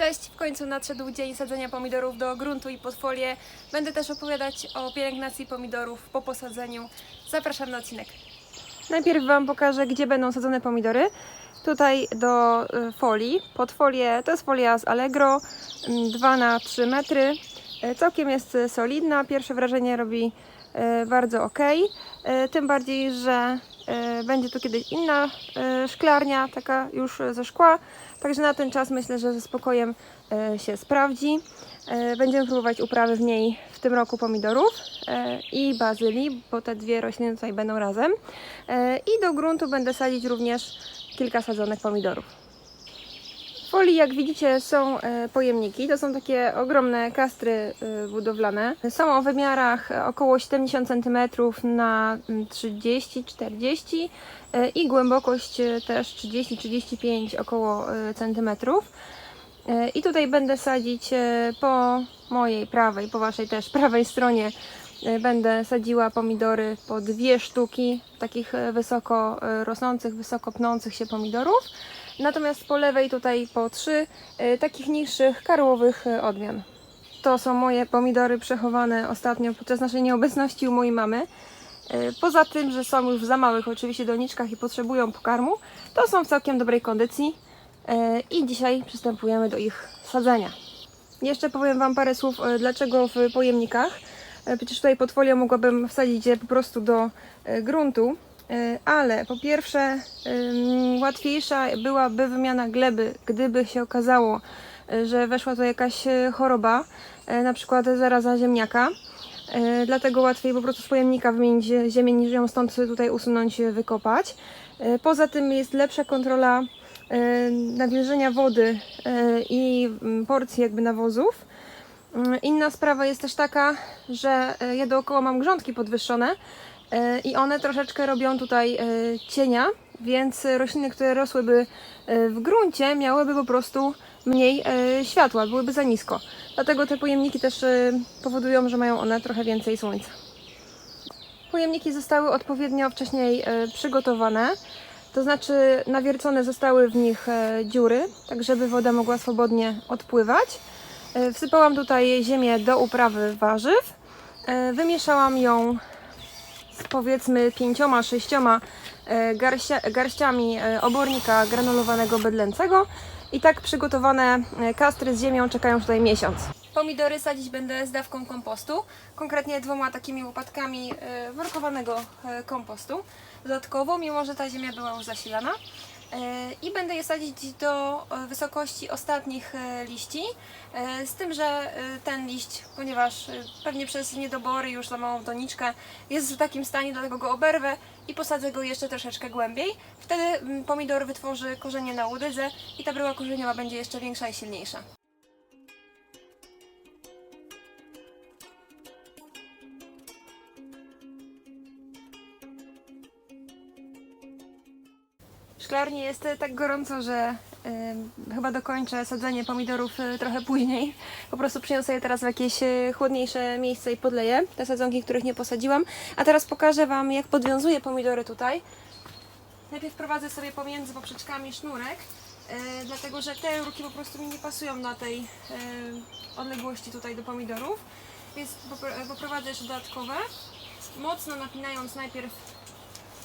Cześć, w końcu nadszedł dzień sadzenia pomidorów do gruntu i pod folię. Będę też opowiadać o pielęgnacji pomidorów po posadzeniu. Zapraszam na odcinek. Najpierw Wam pokażę, gdzie będą sadzone pomidory. Tutaj do y, folii, pod folię, to jest folia z Allegro, 2 na 3 metry. Y, Całkiem jest y, solidna, pierwsze wrażenie robi bardzo ok. Tym bardziej, że będzie tu kiedyś inna y, szklarnia, taka już ze szkła. Także na ten czas myślę, że ze spokojem e, się sprawdzi. E, Będziemy próbować uprawy w niej w tym roku pomidorów e, i bazylii, bo te dwie rośliny tutaj będą razem. E, I do gruntu będę sadzić również kilka sadzonych pomidorów. W folii, jak widzicie, są e, pojemniki. To są takie ogromne kastry e, budowlane. Są o wymiarach e, około 70 cm na mm, 30-40 e, i głębokość też 30-35 około centymetrów. I tutaj będę sadzić po mojej prawej, po waszej też prawej stronie będę sadziła pomidory po dwie sztuki takich wysoko rosnących, wysoko pnących się pomidorów. Natomiast po lewej tutaj po trzy e, takich niższych karłowych e, odmian. To są moje pomidory przechowane ostatnio podczas naszej nieobecności u mojej mamy. E, Poza tym, że są już w za małych oczywiście doniczkach i potrzebują pokarmu, to są w całkiem dobrej kondycji i dzisiaj przystępujemy do ich sadzenia. Jeszcze powiem Wam parę słów, dlaczego w pojemnikach. Przecież tutaj pod folią mogłabym wsadzić je po prostu do gruntu, ale po pierwsze łatwiejsza byłaby wymiana gleby, gdyby się okazało, e, że weszła tu jakaś e, choroba, na przykład zaraza ziemniaka. Dlatego łatwiej po prostu z pojemnika wymienić zie- ziemię niż ją stąd tutaj usunąć, wykopać. Poza tym jest lepsza kontrola nawilżenia wody i mm, porcji jakby nawozów. Inna sprawa jest też taka, że ja dookoła mam grządki podwyższone i one troszeczkę robią tutaj e, cienia, więc rośliny, które rosłyby e, w gruncie, miałyby po prostu mniej e, światła, byłyby za nisko. Dlatego te pojemniki też e, powodują, że mają one trochę więcej słońca. Pojemniki zostały odpowiednio wcześniej e, przygotowane, to znaczy nawiercone zostały w nich e, dziury, tak żeby woda mogła swobodnie odpływać. E, Wsypałam tutaj ziemię do uprawy warzyw. E, Wymieszałam ją powiedzmy pięcioma, sześcioma e, garścia, garściami e, obornika granulowanego bydlęcego i tak przygotowane e, kastry z ziemią czekają tutaj miesiąc. Pomidory sadzić będę z dawką kompostu, konkretnie dwoma takimi łopatkami workowanego kompostu. Dodatkowo, mimo że ta ziemia była już zasilana, i będę je sadzić do e, wysokości ostatnich e, liści. E, Z tym, że e, ten liść, ponieważ e, pewnie przez niedobory już za małą doniczkę jest w takim stanie, dlatego go oberwę i posadzę go jeszcze troszeczkę głębiej. Wtedy mm, pomidor wytworzy korzenie na łodydze i ta bryła korzeniowa będzie jeszcze większa i silniejsza. Szklarni jest e, tak gorąco, że y, chyba dokończę sadzenie pomidorów y, trochę później. Po prostu przyniosę je teraz w jakieś y, chłodniejsze miejsce i podleję te sadzonki, których nie posadziłam. A teraz pokażę Wam, jak podwiązuję pomidory tutaj. Najpierw prowadzę sobie pomiędzy poprzeczkami sznurek, y, dlatego że te rurki po prostu mi nie pasują na tej y, odległości tutaj do pomidorów. Więc popro- poprowadzę jeszcze dodatkowe, mocno napinając najpierw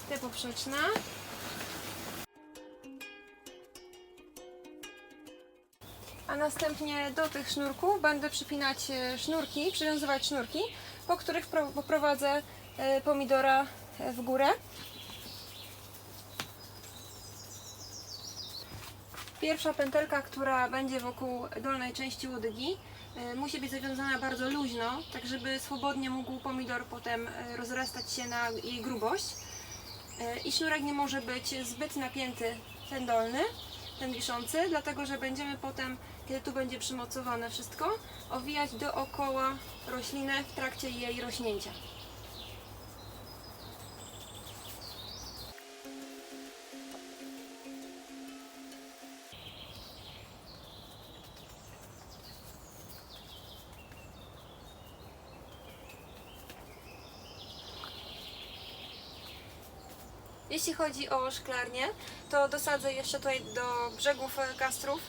te poprzeczne. A następnie do tych sznurków będę przypinać e, sznurki, przywiązywać sznurki, po których pro- poprowadzę e, pomidora e, w górę. Pierwsza pętelka, która będzie wokół dolnej części łodygi, musi być zawiązana bardzo luźno, tak żeby swobodnie mógł pomidor potem rozrastać się na jej grubość. I sznurek nie może być zbyt napięty, ten dolny, ten wiszący, dlatego że będziemy potem, kiedy tu będzie przymocowane wszystko, owijać dookoła rośliny w trakcie jej rośnięcia. Jeśli chodzi o szklarnię, to dosadzę jeszcze tutaj do brzegów kastrów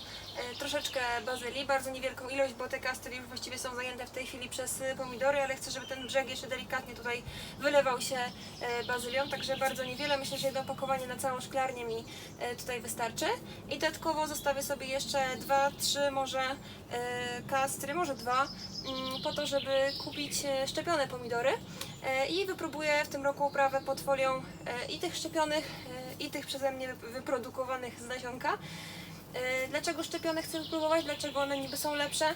troszeczkę bazylii, bardzo niewielką ilość, bo te kastry już właściwie są zajęte w tej chwili przez e, pomidory, ale chcę, żeby ten brzeg jeszcze delikatnie tutaj wylewał się e, bazylią, także bardzo niewiele. Myślę, że jedno opakowanie na całą szklarnię mi e, tutaj wystarczy. I dodatkowo zostawię sobie jeszcze dwa, trzy może e, kastry, może dwa, mm, po to, żeby kupić e, szczepione pomidory E, i wypróbuję w tym roku uprawę pod folią e, i tych szczepionych, e, i tych przeze mnie wy- wyprodukowanych z nasionka. E, Dlaczego szczepione chcę wypróbować? Dlaczego one niby są lepsze?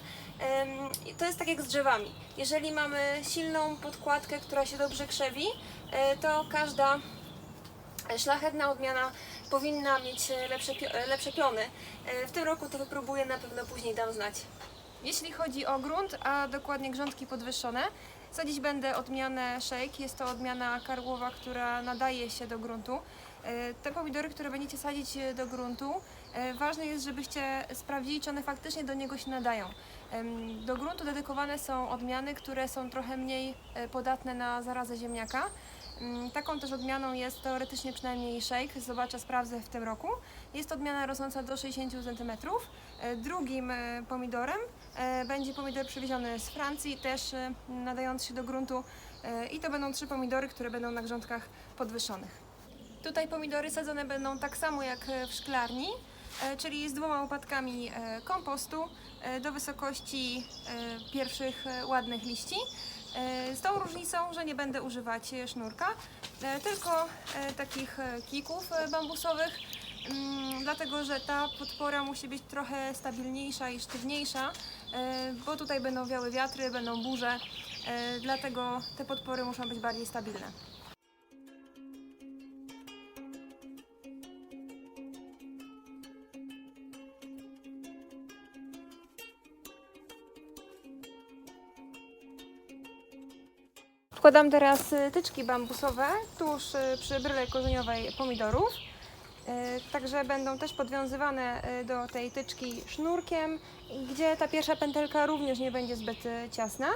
To jest tak jak z drzewami. Jeżeli mamy silną podkładkę, która się dobrze krzewi, e, to każda szlachetna odmiana powinna mieć lepsze, lepsze piony. E, W tym roku to wypróbuję, na pewno później dam znać. Jeśli chodzi o grunt, a dokładnie grządki podwyższone, sadzić będę odmianę shake. Jest to odmiana karłowa, która nadaje się do gruntu. E, Te pomidory, które będziecie sadzić e, do gruntu, e, ważne jest, żebyście sprawdzili, czy one faktycznie do niego się nadają. Do gruntu dedykowane są odmiany, które są trochę mniej podatne na zarazę ziemniaka. Taką też odmianą jest teoretycznie przynajmniej shake. Zobaczę, sprawdzę w tym roku. Jest odmiana rosnąca do 60 cm. Drugim pomidorem będzie pomidor przywieziony z Francji, też nadający się do gruntu. I to będą trzy pomidory, które będą na grządkach podwyższonych. Tutaj pomidory sadzone będą tak samo jak e, w szklarni, e, czyli z dwoma łopatkami e, kompostu do wysokości pierwszych ładnych liści. Z tą różnicą, że nie będę używać sznurka, tylko takich kików bambusowych, mm, dlatego że ta podpora musi być trochę stabilniejsza i sztywniejsza, bo tutaj będą wiały wiatry, będą burze, dlatego te podpory muszą być bardziej stabilne. Wkładam teraz y, tyczki bambusowe tuż y, przy bryle korzeniowej pomidorów. Y, Także będą też podwiązywane do tej tyczki sznurkiem, gdzie ta pierwsza pętelka również nie będzie zbyt ciasna.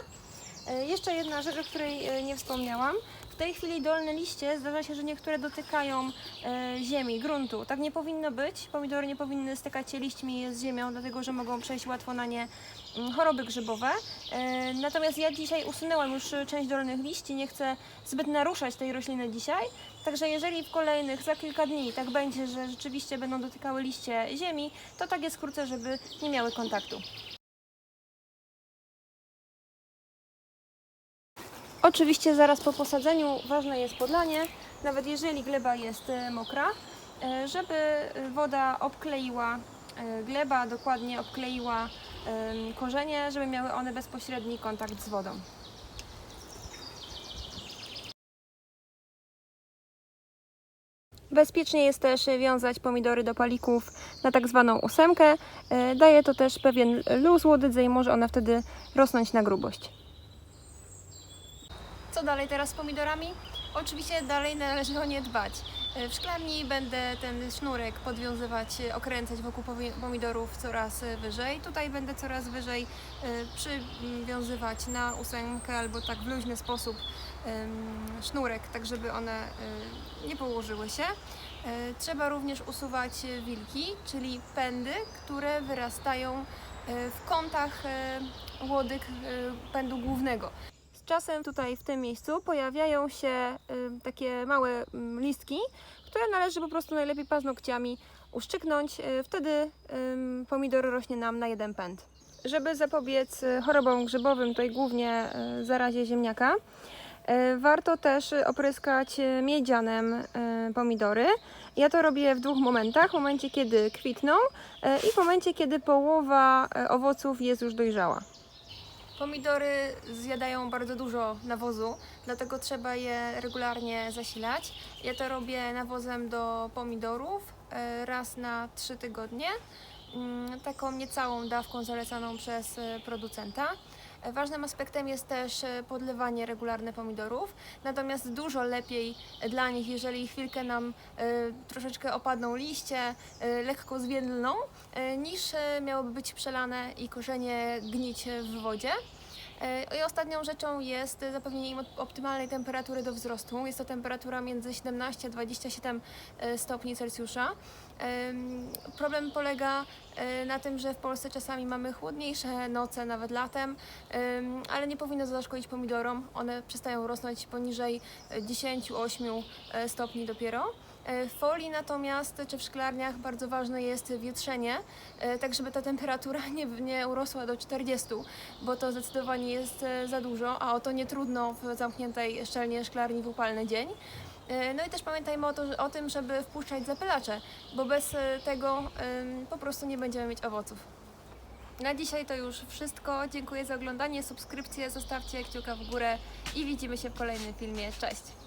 Jeszcze jedna rzecz, o której nie wspomniałam. W tej chwili dolne liście zdarza się, że niektóre dotykają y, ziemi, gruntu. Tak nie powinno być. Pomidory nie powinny stykać się liśćmi z ziemią, dlatego że mogą przejść łatwo na nie mm, choroby grzybowe. E, Natomiast ja dzisiaj usunęłam już e, część dolnych liści, nie chcę zbyt naruszać tej rośliny dzisiaj. Także jeżeli w kolejnych, za kilka dni tak będzie, że rzeczywiście będą dotykały liście ziemi, to tak je skrócę, żeby nie miały kontaktu. Oczywiście zaraz po posadzeniu ważne jest podlanie, nawet jeżeli gleba jest e, mokra, e, żeby woda obkleiła e, gleba, dokładnie obkleiła korzenie, żeby miały one bezpośredni kontakt z wodą. Bezpiecznie jest też wiązać pomidory do palików na tak zwaną ósemkę. Daje to też pewien luz łodydze i może ona wtedy rosnąć na grubość. Dalej teraz z pomidorami? Oczywiście dalej należy o nie dbać. E, W szklarni będę ten sznurek podwiązywać, e, okręcać wokół pomidorów coraz e, wyżej. Tutaj będę coraz wyżej przywiązywać na ósemkę albo tak w luźny sposób sznurek, tak żeby one nie położyły się. Trzeba również usuwać wilki, czyli pędy, które wyrastają w kątach łodyg pędu głównego. Czasem tutaj w tym miejscu pojawiają się y, takie małe mm, listki, które należy po prostu najlepiej paznokciami uszczyknąć. Y, Wtedy pomidor rośnie nam na jeden pęd. Żeby zapobiec y, chorobom grzybowym, tutaj głównie zarazie ziemniaka, warto też opryskać miedzianem pomidory. Ja to robię w dwóch momentach. W momencie, kiedy kwitną i w momencie, kiedy połowa owoców jest już dojrzała. Pomidory zjadają bardzo dużo nawozu, dlatego trzeba je regularnie zasilać. Ja to robię nawozem do pomidorów e, raz na 3 tygodnie, mm, taką niecałą dawką zalecaną przez e, producenta. E, Ważnym aspektem jest też e, podlewanie regularne pomidorów, natomiast dużo lepiej dla nich, jeżeli chwilkę nam e, troszeczkę opadną liście, e, lekko zwiędlną, e, niż e, miałoby być przelane i korzenie gnić w wodzie. E, I ostatnią rzeczą jest e, zapewnienie im op- optymalnej temperatury do wzrostu. Jest to temperatura między 17 a 27 e, stopni Celsjusza. Em, Problem polega e, na tym, że w Polsce czasami mamy chłodniejsze noce, nawet latem, em, ale nie powinno zaszkodzić pomidorom. One przestają rosnąć poniżej e, 10-8 e, stopni dopiero. E, W folii natomiast, czy w szklarniach bardzo ważne jest wietrzenie, e, tak żeby ta temperatura nie, nie urosła do 40, bo to zdecydowanie jest e, za dużo, a o to nie trudno w zamkniętej szczelnie szklarni w upalny dzień. E, No i też pamiętajmy o, to, o tym, żeby wpuszczać zapylacze, bo bez e, tego po prostu nie będziemy mieć owoców. Na dzisiaj to już wszystko. Dziękuję za oglądanie, subskrypcję, zostawcie kciuka w górę i widzimy się w kolejnym filmie. Cześć!